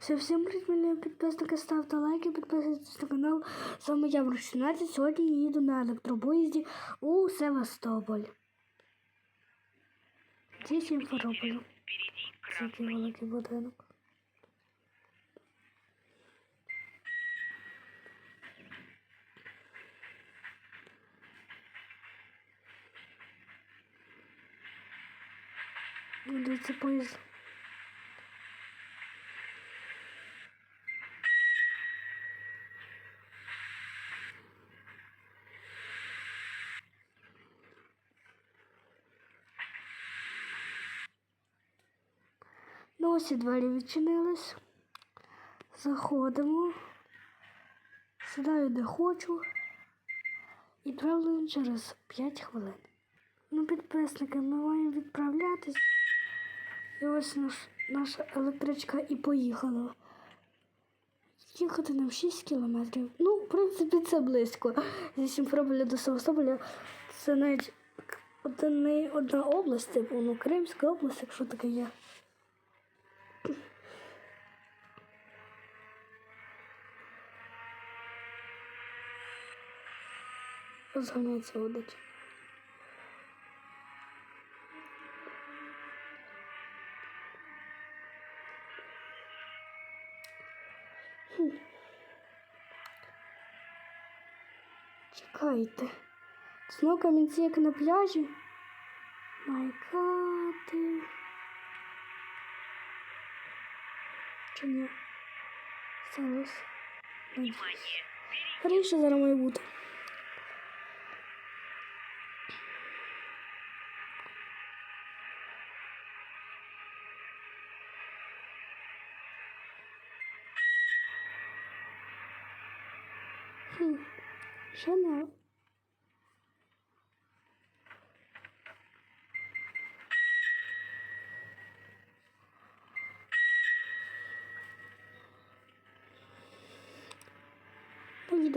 Все, всім привіт, мене підписники, ставте лайки, підписуйтесь на канал. З вами я Мрощинець. Сьогодні я їду на електропоїзді у Севастополь. Зі Сімферополю. Це який великий будинок. Дивіться поїзд. Ось і двері відчинились. Заходимо. Сідаю де хочу. І правильно через 5 хвилин. Ну, підписники, ми маємо відправлятись. І ось наш, наша електричка і поїхала. Їхати нам 6 кілометрів. Ну, в принципі, це близько. Зі Сімферополя до Севастополя це навіть одна область, типу, ну, Кримська область, якщо таке є. Розганяється водить. Чекайте. Знову камінці, як на пляжі. Майкати. Чи ні? Зараз. Надіюсь. Зараз має бути. Ще не.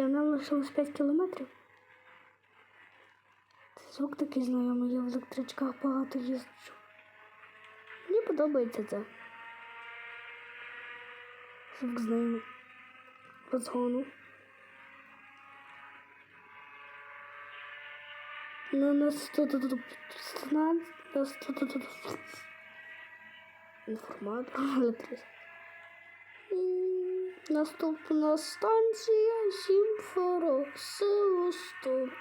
Нам лишилось 5 кілометрів. Це звук такий знайомий, я в електричках багато їжджу. Мені подобається це. Звук знайомий. Розгону. На нас тут тут нас тут тут. Наступна станція Сімферо Севастополь.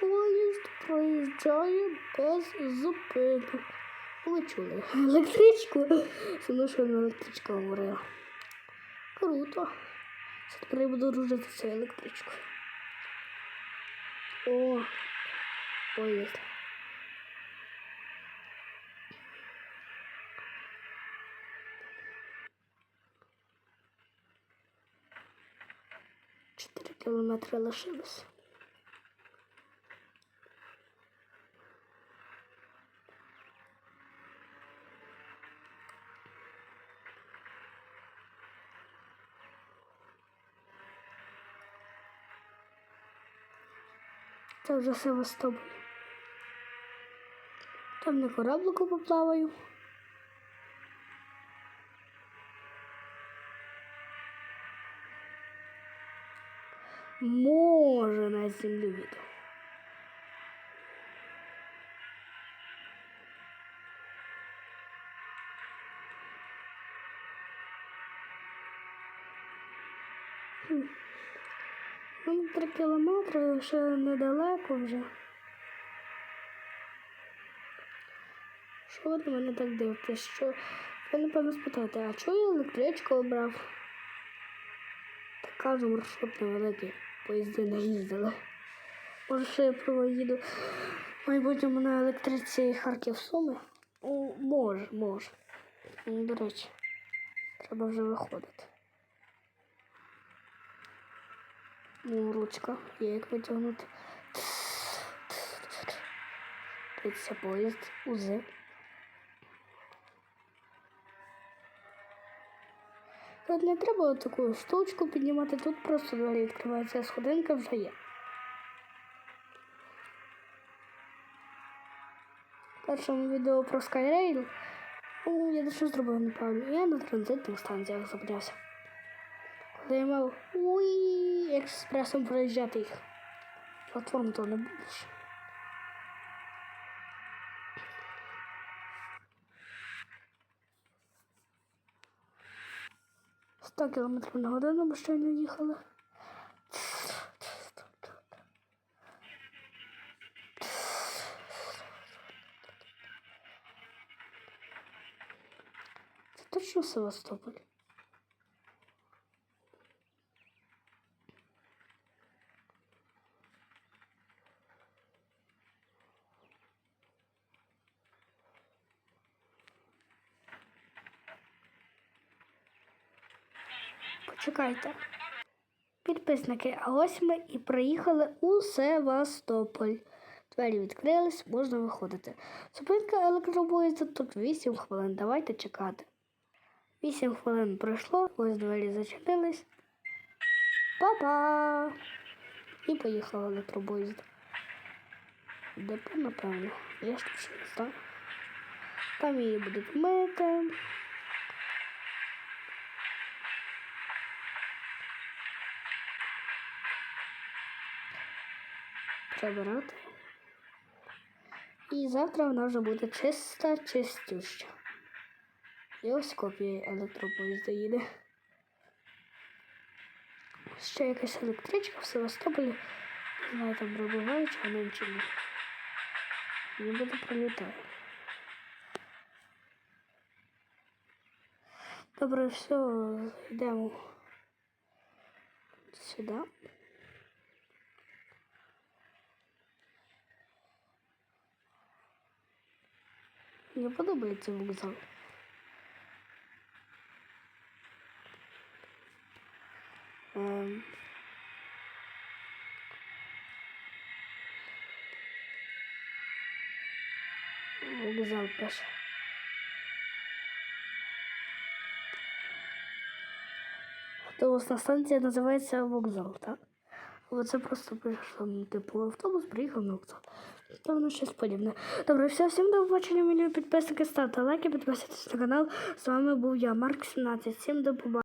Поїзд проїжджає без зупинок. Ви чули електричку? Це що на електричка говорила. Круто. Тепер я буду дружити з цією електричкою. О, поїзд. Четыре километра лишилось. Це вже Севастополь. Там на кораблику поплаваю. Може на землю їду. Хм. Ну, три кілометри ще недалеко вже. Що ви мене так дивитесь? Що ви напевно спитаєте, а чого я електричку обрав? Так кажу, маршрут невеликий, поїзди не їздили. Може, ще я проїду майбутньому на електриці Харків Суми? Може, може. До речі, треба вже виходити. Ну, ручка, є як витягнути. Дивіться поїзд, узи. Тут не треба таку штучку піднімати, тут просто двері відкриваються, а сходинка вже є. В першому відео про Skyrail О, я дещо зробив неправильно. Я на транзитних станціях зупинявся. Коли я мав уй, експресом проїжджати їх. Платформу то не будеш. Сто кілометрів на годину ми щойно їхали. Це точно Севастополь? Почекайте. Підписники, а ось ми і приїхали у Севастополь. Двері відкрились, можна виходити. Зупинка електропоїзда тут 8 хвилин. Давайте чекати. 8 хвилин пройшло, ось двері зачинились. Па-па! І поїхав електропоїзд. Депо, напевно. Я ж точно не знаю. Там її будуть мити. Прибирати. І завтра вона вже буде чиста, чистюща. І ось копія електропоїзда їде. Ще якась електричка в Севастополі. Не знаю, там пробиває чи вона ні. Ніби пролітає. Добре, все, йдемо сюди. Мені подобається вокзал. Ем. Вокзал пише. Автобусна станція називається вокзал, так? Оце просто прийшло, ну, типу, автобус приїхав на вокзал. Певно, щось подібне. Добре, все, всім до побачення, мені підписники, ставте лайки, підписуйтесь на канал. З вами був я, Марк 17. Всім до побачення.